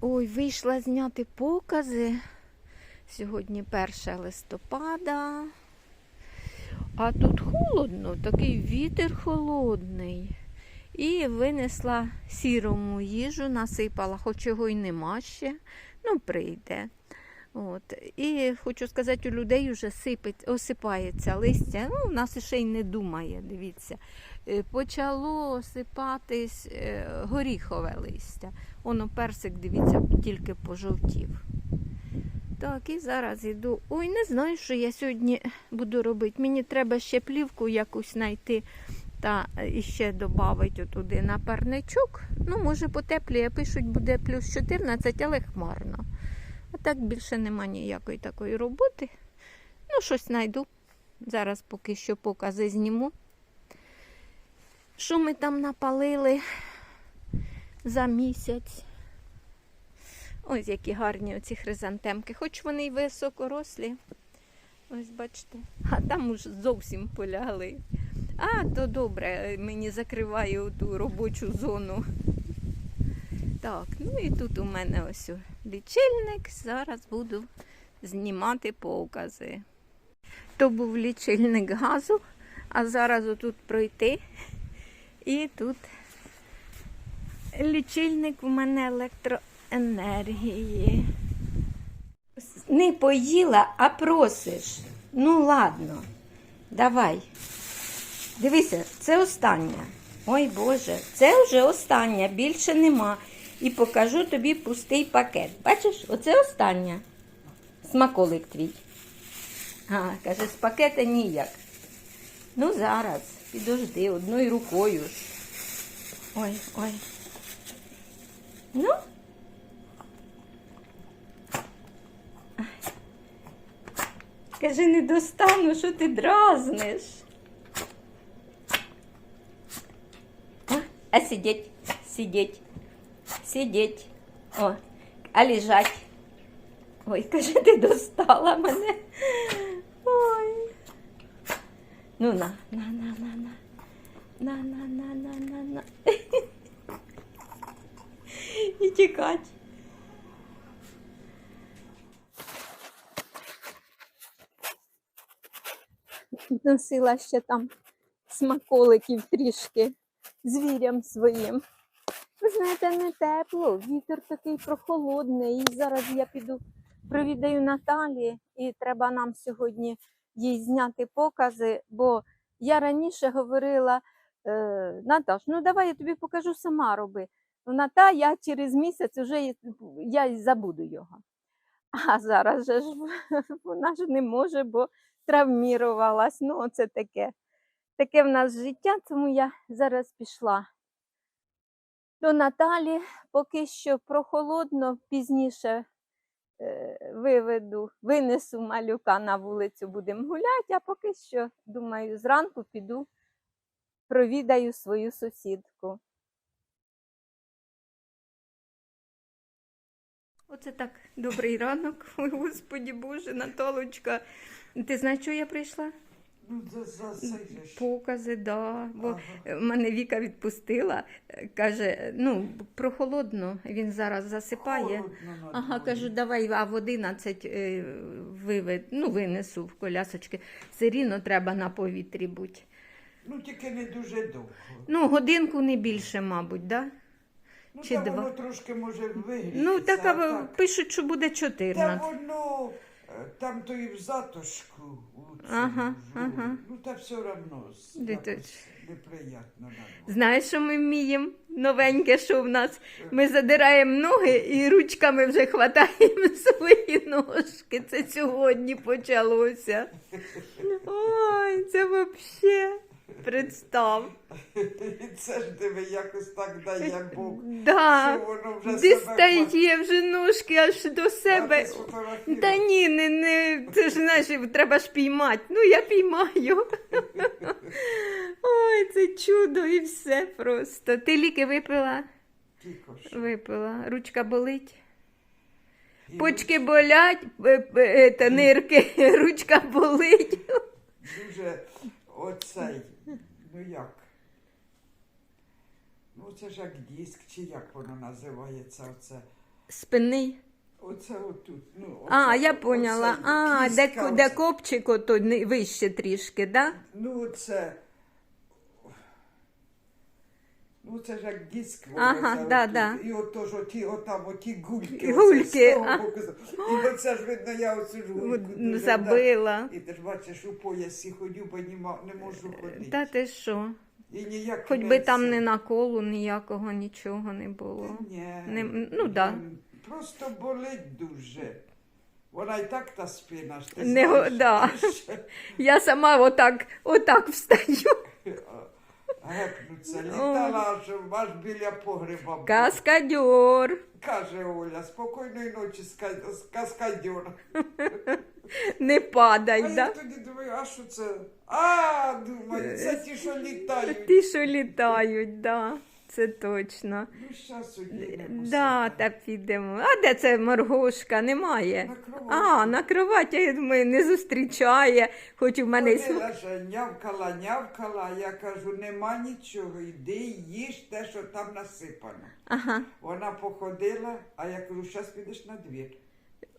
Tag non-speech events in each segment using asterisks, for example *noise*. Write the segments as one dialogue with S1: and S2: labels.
S1: Ой, вийшла зняти покази. Сьогодні 1 листопада. А тут холодно, такий вітер холодний. І винесла сірому їжу, насипала, хоч його й нема ще. Ну, прийде. От. І хочу сказати, у людей вже сипить, осипається листя. Ну, в нас ще й не думає, дивіться. Е, Почало осипатись е, горіхове листя. Воно персик, дивіться, тільки пожовтів. Так, і зараз йду. Ой, не знаю, що я сьогодні буду робити. Мені треба ще плівку якусь знайти та ще додати туди на парничок. Ну, може, потепліє, пишуть, буде плюс 14, але хмарно. Так більше нема ніякої такої роботи. Ну, щось знайду. Зараз поки що покази зніму. Що ми там напалили за місяць? Ось які гарні оці хризантемки, хоч вони й високорослі. Ось бачите. А там уж зовсім полягли. А, то добре, мені закриває ту робочу зону. Так, ну і тут у мене ось лічильник. Зараз буду знімати покази. То був лічильник газу, а зараз отут пройти. І тут лічильник у мене електроенергії. Не поїла, а просиш. Ну ладно, давай. Дивися, це остання. Ой Боже, це вже остання, більше нема. І покажу тобі пустий пакет. Бачиш, оце остання. Смаколик твій. А, каже, з пакета ніяк. Ну зараз, підожди, одною рукою. Ой, ой. Ну. Ай. Каже, не достану, що ти дразниш. А, а сидеть, сидеть, сидеть. О, а лежать. Ой, каже, ти достала мене. Ой. Ну на, на, на, на, на. На, на, на, на, на, на. І тікать. Носила ще там смаколиків трішки звірям своїм. Знаєте, не тепло, вітер такий прохолодний. І зараз я піду провідаю Наталі, і треба нам сьогодні їй зняти покази, бо я раніше говорила, е, Наташ, ну давай я тобі покажу сама роби. Вона та я через місяць вже я забуду його. А зараз же ж *laughs* вона ж не може, бо травмірувалась. Ну, оце таке. Таке в нас життя, тому я зараз пішла до Наталі. Поки що прохолодно, пізніше е, виведу, винесу малюка на вулицю, будемо гуляти, а поки що, думаю, зранку піду, провідаю свою сусідку. Оце так, добрий ранок. *laughs* Господі Боже, Наталочка. Ти знаєш, що я прийшла?
S2: Ну, за, за цей же ж.
S1: Покази, да. Бо
S2: Ага.
S1: мене Віка відпустила. Каже, ну, прохолодно, він зараз засипає.
S2: Холодно на
S1: Ага,
S2: дворі.
S1: кажу, давай, а в 11 е, вивед, ну, винесу в колясочки. Все рівно треба на повітрі бути.
S2: Ну, тільки не дуже довго.
S1: Ну, годинку не більше, мабуть, да?
S2: Ну,
S1: чи
S2: та
S1: два.
S2: воно трошки може вигрітися.
S1: Ну, так,
S2: а
S1: а
S2: так.
S1: пишуть, що буде
S2: Та
S1: 14.
S2: воно там то і в затошку, у
S1: Ага, ага.
S2: Ну, та все одно неприємно.
S1: Знаєш, що ми вміємо? Новеньке, що в нас. Ми задираємо ноги і ручками вже хватаємо *laughs* свої ножки. Це сьогодні почалося. *laughs* Ой, це взагалі. Представ.
S2: І *laughs* це ж диви, якось так дає Бог. *laughs*
S1: Да.
S2: Що воно вже себе
S1: Дістає вже ножки аж до себе. Та ні, не, не, це ж знаєш, треба ж піймати. Ну, я піймаю. *laughs* Ой, це чудо і все просто. Ти ліки випила?
S2: Тільки.
S1: Випила. Ручка болить. Почки болять, е, е, та нирки, ручка болить.
S2: Дуже оцей, ну як? Ну це ж як диск, чи як воно називається оце.
S1: Спинний.
S2: Оце отут. Ну,
S1: А, я поняла.
S2: оце
S1: А,
S2: кістка
S1: де
S2: де
S1: копчик, ото вище трішки, да?
S2: Ну, це. Ну, це ж як диск. воно
S1: Ага,
S2: це
S1: да,
S2: отут.
S1: да.
S2: І ото ж оті, отам, оті гульки.
S1: Гульки,
S2: оце з того
S1: а.
S2: боку. І оце ж видно, я оцю ж гульку дуже,
S1: Забила.
S2: да. І ти ж бачиш, у поясі ходю, бо нема- не можу ходити.
S1: Та ти що?
S2: І ніяк
S1: Хоч би там не наколу ніякого, нічого не було.
S2: Ні.
S1: Не- ну, да.
S2: Просто болить дуже. Вона і так та спина ж ти
S1: Не го-
S2: знаєш.
S1: да. *laughs* Я сама отак, отак встаю.
S2: Гепнуться. Літала аж, аж біля погреба.
S1: Каскадьор.
S2: Каже Оля, спокійної ночі, з- каскадьор. *laughs*
S1: Не падай,
S2: А
S1: да?
S2: я тоді думаю, а що це? А, думаю, це ті, що літають.
S1: Ті, що літають, да. Це точно.
S2: Ну, щас одінемося.
S1: Да, та підемо. А де це Маргошка? Немає.
S2: На кроваті.
S1: А, на кроваті, думаю, не зустрічає, хоч у мене й
S2: ж, нявкала, нявкала, я кажу, нема нічого, йди їж те, що там насипано.
S1: Ага.
S2: Вона походила, а я кажу, зараз підеш на двір.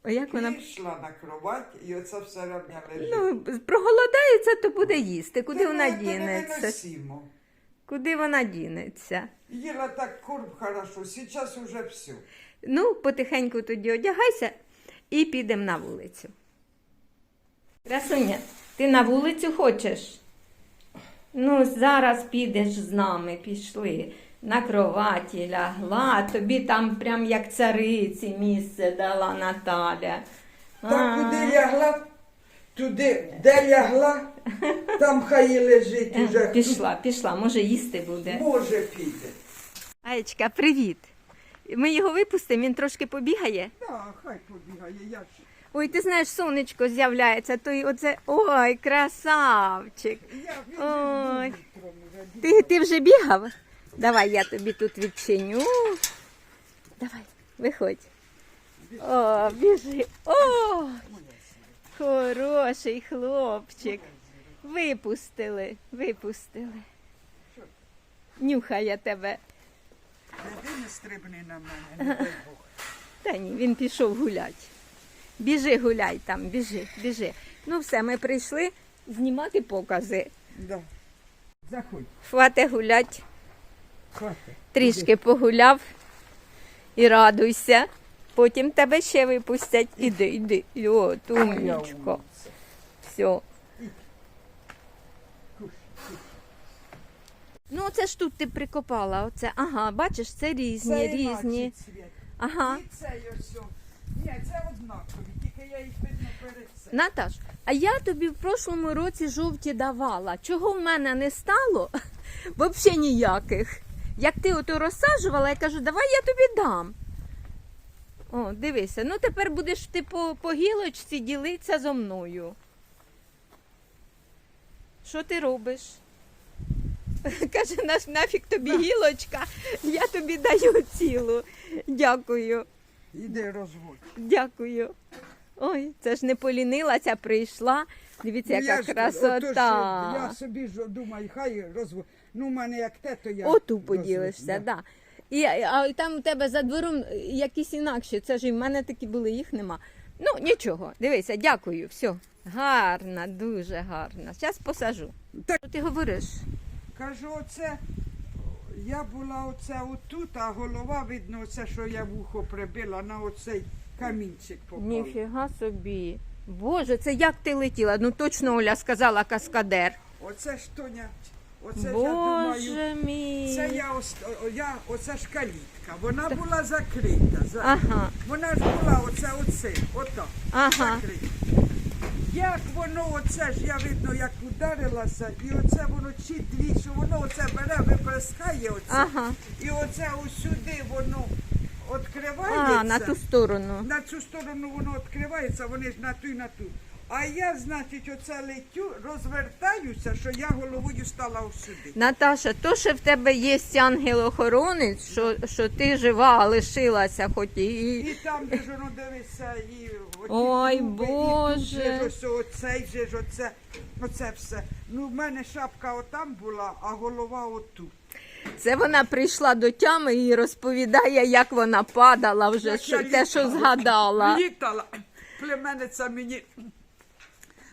S1: А Як вона
S2: Пішла на кровать і оце все рівня лежить.
S1: ну, проголодається, то буде їсти. Куди
S2: Та
S1: вона
S2: ну, то
S1: дінеться? Куди вона дінеться?
S2: Їла так корм хорошо, зараз уже все.
S1: Ну, потихеньку тоді одягайся і підемо на вулицю. Красуня, ти на вулицю хочеш? Ну, зараз підеш з нами, пішли. На кроваті лягла, тобі там прям як цариці місце дала Наталя.
S2: Так куди лягла, туди, де лягла, там хай і лежить
S1: Е,
S2: уже.
S1: Пішла, пішла, може їсти буде.
S2: Може піде.
S1: Аєчка, привіт. Ми його випустимо, він трошки побігає.
S2: Так, хай побігає, я ж.
S1: Ой, ти знаєш, сонечко з'являється, то й оце. Ой, красавчик. Ой. Ти, ти вже бігав? Давай я тобі тут відчиню. Давай, виходь. О, біжи. О, хороший хлопчик. Випустили, випустили. Нюхає тебе.
S2: Іди не стрибни на мене, не дай Бог.
S1: Та ні, він пішов гуляти. Біжи, гуляй там, біжи, біжи. Ну все, ми прийшли знімати покази.
S2: Да. Заходь,
S1: Хвате гулять.
S2: хватить.
S1: Трішки погуляв і радуйся. Потім тебе ще випустять. Іди, іди. О, тумнічко. Все. Ну, оце ж тут ти прикопала. Оце. Ага, бачиш, це різні,
S2: Це
S1: різні.
S2: цвіт.
S1: Ага.
S2: І це ось. о. Ні, це однакові, тільки я їх видно перед цим.
S1: Наташ, а я тобі в прошлому році жовті давала. Чого в мене не стало? *laughs* Взагалі ніяких. Як ти ото розсаджувала, я кажу, давай я тобі дам. О, дивися, ну тепер будеш ти по, по гілочці ділитися зо мною. Що ти робиш? *laughs* Каже, наш нафіг тобі гілочка, я тобі даю цілу. Дякую.
S2: Іди розводь.
S1: Дякую. Ой, це ж не полінилася, прийшла. Дивіться,
S2: Ну, я
S1: яка
S2: ж-
S1: красота.
S2: я собі ж думаю, хай розводь. Ну, в мене як те, то я.
S1: Оту поділишся, да. І, а і там у тебе за двором якісь інакші. Це ж і в мене такі були, їх нема. Ну, нічого, дивися, дякую, все. Гарна, дуже гарна. Зараз посажу.
S2: Так.
S1: Що ти говориш?
S2: Кажу, оце. Я була оце отут, а голова видно, оце, що я вухо прибила на оцей камінчик попав.
S1: Ніфіга собі. Боже, це як ти летіла? Ну точно Оля сказала каскадер.
S2: Оце ж Тоня, оце ж я думаю.
S1: мій.
S2: Це я, ос- о- я, оце ж калітка. Вона була закрита. За...
S1: Ага,
S2: Вона ж була оце, оце, ото,
S1: ага.
S2: закрита. Як воно, оце ж я видно, як ударилася, і оце воно чи дві, що воно оце бере, виплескає оце.
S1: Ага.
S2: І оце усюди воно відкривається.
S1: А, на ту сторону.
S2: На цю сторону воно відкривається, вони ж на ту і на ту. А я, значить, оце летю, розвертаюся, що я головою стала усюди.
S1: Наташа, то, що в тебе є ангел-охоронець, що, що ти жива, лишилася, хоч і.
S2: І там де ж воно дивиться, і оті
S1: Ой,
S2: труби, і
S1: Боже.
S2: тут же ж ось оцей же ж оце, оце все. Ну, в мене шапка отам була, а голова отут.
S1: Це вона прийшла до тями і розповідає, як вона падала вже, що, те, що згадала.
S2: Літала. Племенниця мені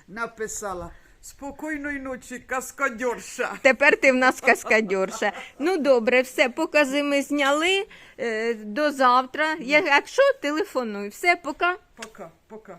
S2: написала спокійної ночі, каскадьорша.
S1: Тепер ти в нас каскадьорша. Ну добре, все, покази ми зняли. Е, До завтра. Я- Якщо телефонуй, все, пока.
S2: Пока, пока.